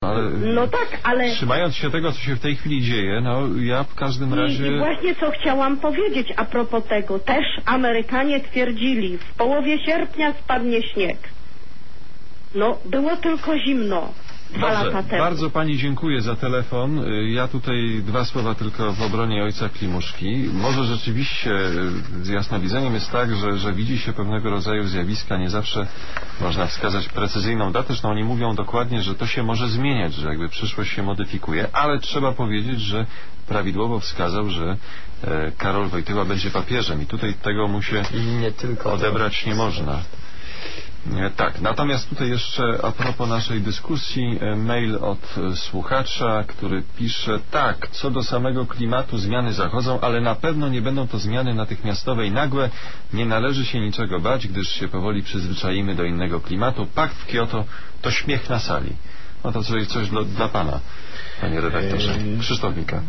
Ale No tak, ale... trzymając się tego, co się w tej chwili dzieje, no ja w każdym I, razie... I właśnie co chciałam powiedzieć a propos tego. Też Amerykanie twierdzili, w połowie sierpnia spadnie śnieg. No, było tylko zimno dwa Dobrze, lata temu. bardzo pani dziękuję za telefon. Y, Ja tutaj dwa słowa tylko w obronie ojca Klimuszki. Może rzeczywiście y, z jasnowidzeniem jest tak, że, że widzi się pewnego rodzaju zjawiska, nie zawsze można wskazać precyzyjną datę, zresztą oni mówią dokładnie, że to się może zmieniać, że jakby przyszłość się modyfikuje, ale trzeba powiedzieć, że prawidłowo wskazał, że e, Karol Wojtyła będzie papieżem i tutaj tego mu się I nie tylko. odebrać nie można. E, Tak, natomiast tutaj jeszcze a propos naszej dyskusji, e, mail od e, słuchacza, który pisze tak, co do samego klimatu zmiany zachodzą, ale na pewno nie będą to zmiany natychmiastowe i nagłe. Nie należy się niczego bać, gdyż się powoli przyzwyczaimy do innego klimatu. Pakt w Kioto to śmiech na sali. No to coś, coś dla, dla pana, panie redaktorze. Eee, Krzysztof Mika.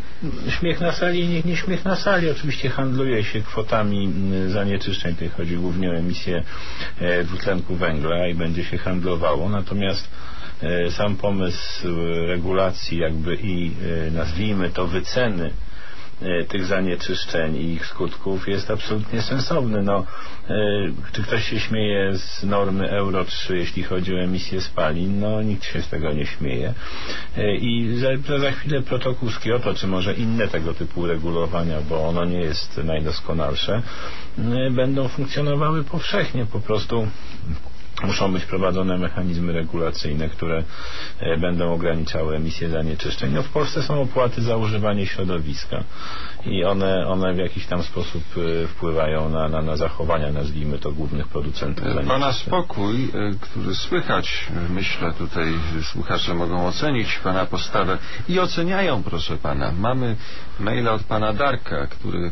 Śmiech na sali, nie, nie śmiech na sali. Oczywiście handluje się kwotami mm, zanieczyszczeń. Tutaj chodzi głównie o emisję e, dwutlenku węgla i będzie się handlowało. Natomiast e, sam pomysł e, regulacji jakby i nazwijmy to wyceny tych zanieczyszczeń i ich skutków jest absolutnie sensowny. No, e, czy ktoś się śmieje z normy Euro 3, jeśli chodzi o emisję spalin? No, nikt się z tego nie śmieje. E, I za, za chwilę protokół z Kioto, czy może inne tego typu regulowania, bo ono nie jest najdoskonalsze, e, będą funkcjonowały powszechnie. Po prostu muszą być prowadzone mechanizmy regulacyjne, które e, będą ograniczały emisję zanieczyszczeń. No w Polsce są opłaty za używanie środowiska i one, one w jakiś tam sposób e, wpływają na, na, na zachowania, nazwijmy to, głównych producentów Pana zanieczyszczeń. spokój, y, który słychać, myślę tutaj słuchacze mogą ocenić Pana postawę i oceniają, proszę Pana. Mamy maila od Pana Darka, który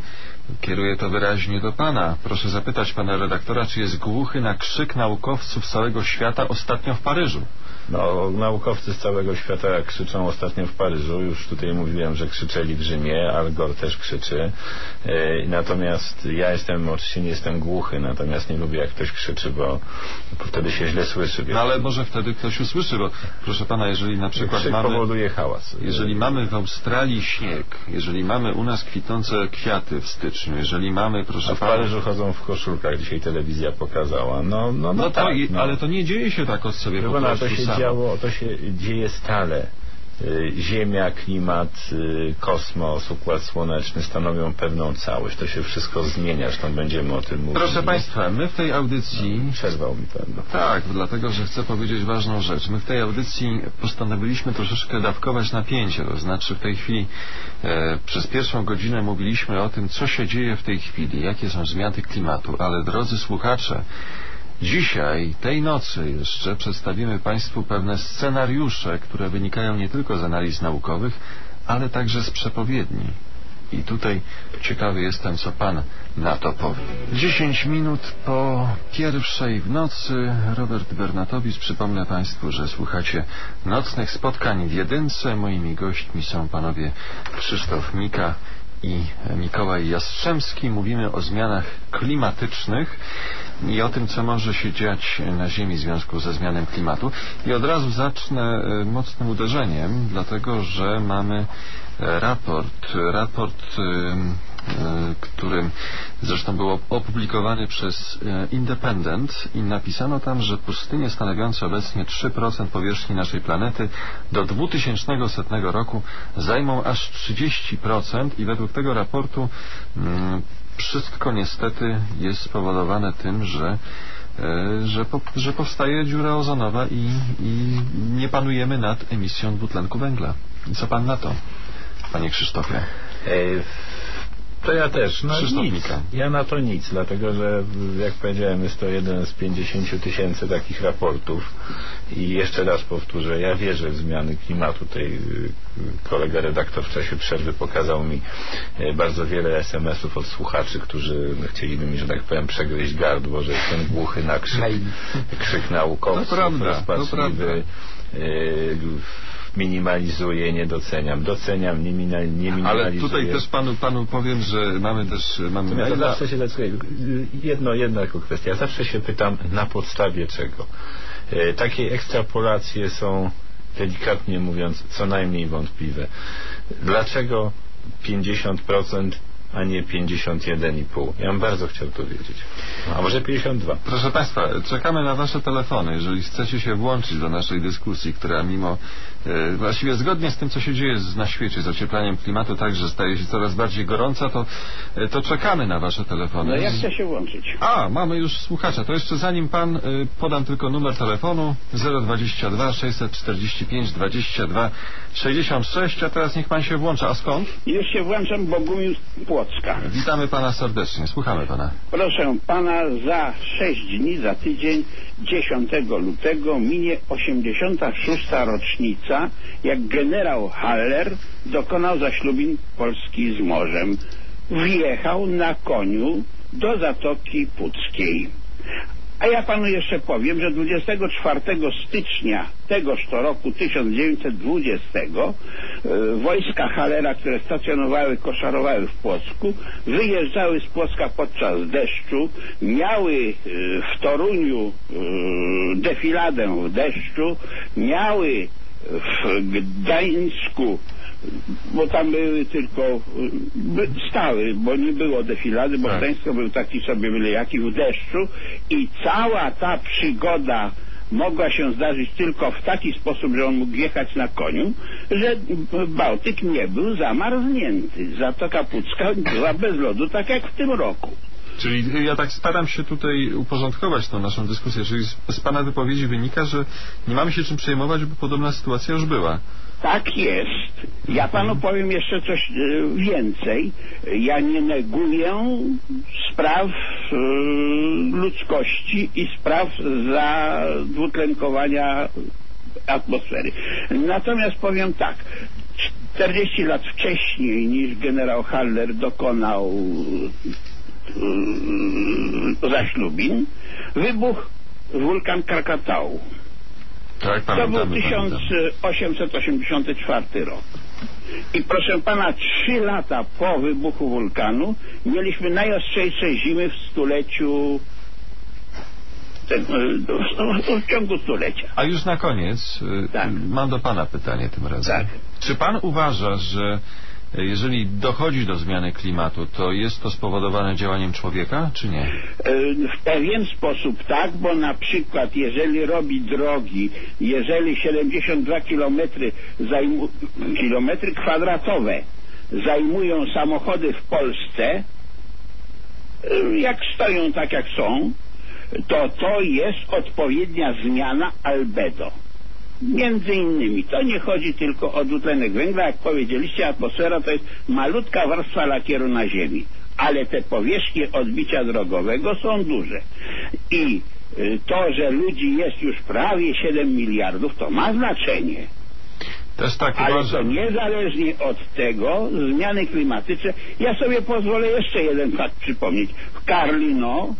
kieruje to wyraźnie do Pana. Proszę zapytać Pana redaktora, czy jest głuchy na krzyk naukowców całego świata ostatnio w Paryżu. No, naukowcy z całego świata krzyczą ostatnio w Paryżu. Już tutaj mówiłem, że krzyczeli w Rzymie, Al Gore też krzyczy. E, natomiast ja jestem, oczywiście nie jestem głuchy, natomiast nie lubię jak ktoś krzyczy, bo, bo wtedy się źle słyszy. No ale może wtedy ktoś usłyszy, bo proszę Pana, jeżeli na przykład Krzyk mamy... powoduje hałas. Jeżeli mamy w Australii śnieg, jeżeli mamy u nas kwitnące kwiaty w styczniu, jeżeli mamy, proszę A w pana, Paryżu chodzą w koszulkach, dzisiaj telewizja pokazała. No, no, no, no tak, i- no. ale to nie dzieje się tak od sobie Proszę po prostu. Działo, to się dzieje stale. Y, Ziemia, klimat, y, kosmos, układ słoneczny stanowią pewną całość. To się wszystko zmienia, zresztą będziemy o tym mówić. Proszę Państwa, my w tej audycji Przerwał mi pan. No. Tak, dlatego że chcę powiedzieć ważną rzecz. My w tej audycji postanowiliśmy troszeczkę dawkować napięcie, to znaczy w tej chwili e, przez pierwszą godzinę mówiliśmy o tym, co się dzieje w tej chwili, jakie są zmiany klimatu, ale drodzy słuchacze, dzisiaj, tej nocy jeszcze przedstawimy Państwu pewne scenariusze, które wynikają nie tylko z analiz naukowych, ale także z przepowiedni. I tutaj ciekawy jestem, co pan na to powie. 10 minut po pierwszej w nocy Robert Bernatowicz. Przypomnę Państwu, że słuchacie nocnych spotkań w jedynce. Moimi gośćmi są panowie Krzysztof Mika i Mikołaj Jastrzębski. Mówimy o zmianach klimatycznych i o tym, co może się dziać na Ziemi w związku ze zmianą klimatu. I od razu zacznę e, mocnym uderzeniem, dlatego że mamy raport, raport, e, którym zresztą był opublikowany przez e, Independent i napisano tam, że pustynie stanowiące obecnie 3% powierzchni naszej planety do 2100 roku zajmą aż 30% i według tego raportu mm, wszystko niestety jest spowodowane tym, że e, że, po, że powstaje dziura ozonowa i, i nie panujemy nad emisją dwutlenku węgla. Co pan na to, panie Krzysztofie? To ja też. No Krzysztof nic. Ja na to nic, dlatego że jak powiedziałem jest to jeden z 50 tysięcy takich raportów i jeszcze raz powtórzę, ja wierzę w zmiany klimatu. Tutaj y, kolega redaktor w czasie przerwy pokazał mi y, bardzo wiele SMS-ów od słuchaczy, którzy chcieliby mi, że tak powiem, przegryźć gardło, że jestem głuchy na krzyk, krzyk naukowców, To prawda, to rozpaczliwy, y, minimalizuję, nie doceniam. Doceniam, nie, mina, nie minimalizuję. Ale tutaj też panu, panu powiem, że mamy też mamy maila. zawsze się jedno, jedna tylko kwestia. Zawsze się pytam, na podstawie czego. E, Takie ekstrapolacje są delikatnie mówiąc, co najmniej wątpliwe. Dlaczego 50%, a nie 51,5? Ja bym bardzo chciał to wiedzieć. A może 52? Proszę Państwa, czekamy na Wasze telefony. Jeżeli chcecie się włączyć do naszej dyskusji, która mimo właściwie zgodnie z tym, co się dzieje na świecie, z ocieplaniem klimatu, także staje się coraz bardziej gorąca, to, e, to czekamy na Wasze telefony. No ja chcę się włączyć. A, mamy już słuchacza. To jeszcze zanim Pan y, podam tylko numer telefonu 022 645 22 66, a teraz niech Pan się włącza. A skąd? Już się włączam, Bogumił Płocka. Witamy Pana serdecznie. Słuchamy Pana. Proszę pana, za 6 dni, za tydzień, 10 lutego minie 86. rocznica, jak generał Haller dokonał zaślubin Polski z morzem. Wjechał na koniu do Zatoki Puckiej. A ja panu jeszcze powiem, że 24 stycznia tegoż to roku 1920 e, wojska Halera, które stacjonowały, koszarowały w Płocku, wyjeżdżały z Płocka podczas deszczu, miały e, w Toruniu e, defiladę w deszczu, miały w Gdańsku bo tam były tylko by, stały, bo nie było defilady, bo Tak. Gdańsko był taki sobie byle jaki w deszczu i cała ta przygoda mogła się zdarzyć tylko w taki sposób, że on mógł jechać na koniu, że Bałtyk nie był zamarznięty. Zatoka Pucka była bez lodu, tak jak w tym roku. Czyli ja tak staram się tutaj uporządkować tą naszą dyskusję. Czyli z, Pana wypowiedzi wynika, że nie mamy się czym przejmować, bo podobna sytuacja już była. Tak jest. Ja panu powiem jeszcze coś e, więcej. Ja nie neguję spraw e, ludzkości i spraw zadwutlenkowania atmosfery. Natomiast powiem tak. 40 lat wcześniej niż generał Haller dokonał zaślubin, wybuchł wulkan Krakatału. Tak, To był pamiętamy. pamiętamy. 1884 rok. I proszę pana, trzy lata po wybuchu wulkanu mieliśmy najostrzejsze zimy w stuleciu, ten, w- w ciągu stulecia. A już na koniec y, Tak. mam do Pana pytanie tym razem. Tak. Czy Pan uważa, że jeżeli dochodzi do zmiany klimatu, to jest to spowodowane działaniem człowieka, czy nie? E, W pewien sposób tak, bo na przykład jeżeli robi drogi, jeżeli 72 kilometry, zajmu, kilometry kwadratowe zajmują samochody w Polsce, e, jak stoją tak jak są, to to jest odpowiednia zmiana albedo. Między innymi, to nie chodzi tylko o dwutlenek węgla, jak powiedzieliście, atmosfera to jest malutka warstwa lakieru na Ziemi, ale te powierzchnie odbicia drogowego są duże. I y, to, że ludzi jest już prawie 7 miliardów, to ma znaczenie. Też tak Ale to uważam. niezależnie od tego, zmiany klimatyczne. Ja sobie pozwolę jeszcze jeden fakt przypomnieć. W Carlino,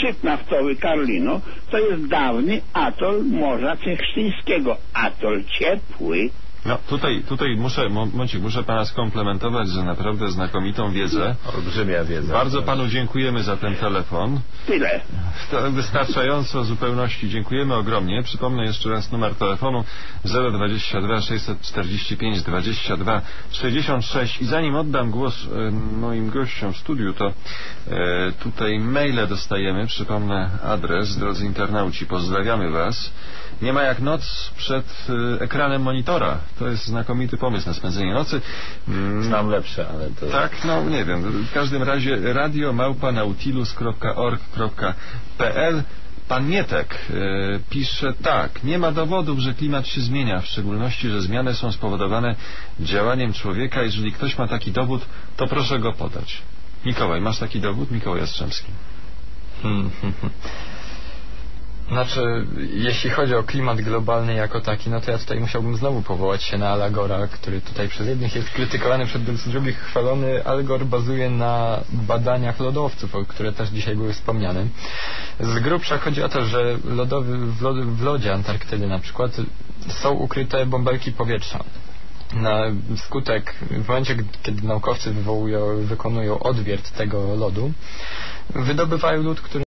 szyb naftowy Carlino, to jest dawny atol Morza Cechsztyńskiego. Atol ciepły. No, tutaj, tutaj muszę, momencik, muszę Pana skomplementować za naprawdę znakomitą wiedzę. Olbrzymia wiedza. Bardzo Panu dziękujemy za ten telefon. Tyle. To wystarczająco zupełności. Dziękujemy ogromnie. Przypomnę jeszcze raz numer telefonu 022 645 22 66 i zanim oddam głos e, moim gościom w studiu, to e, tutaj maile dostajemy. Przypomnę adres, drodzy internauci, pozdrawiamy Was. Nie ma jak noc przed e, ekranem monitora. To jest znakomity pomysł na spędzenie nocy. Mm, Znam lepsze, ale to... tak, no nie wiem. W każdym razie radio małpa nautilus.org.pl Pan Mietek e, pisze tak. Nie ma dowodów, że klimat się zmienia, w szczególności, że zmiany są spowodowane działaniem człowieka. Jeżeli ktoś ma taki dowód, to proszę go podać. Mikołaj, masz taki dowód? Mikołaj Jastrzębski. Znaczy, jeśli chodzi o klimat globalny jako taki, no to ja tutaj musiałbym znowu powołać się na Alagora, który tutaj przez jednych jest krytykowany, przez drugich chwalony. Al Gore bazuje na badaniach lodowców, które też dzisiaj były wspomniane. Z grubsza chodzi o to, że lodowy, w, w lodzie Antarktydy na przykład są ukryte bąbelki powietrza. Na skutek, w momencie, kiedy naukowcy wywołują, wykonują odwiert tego lodu, wydobywają lód, który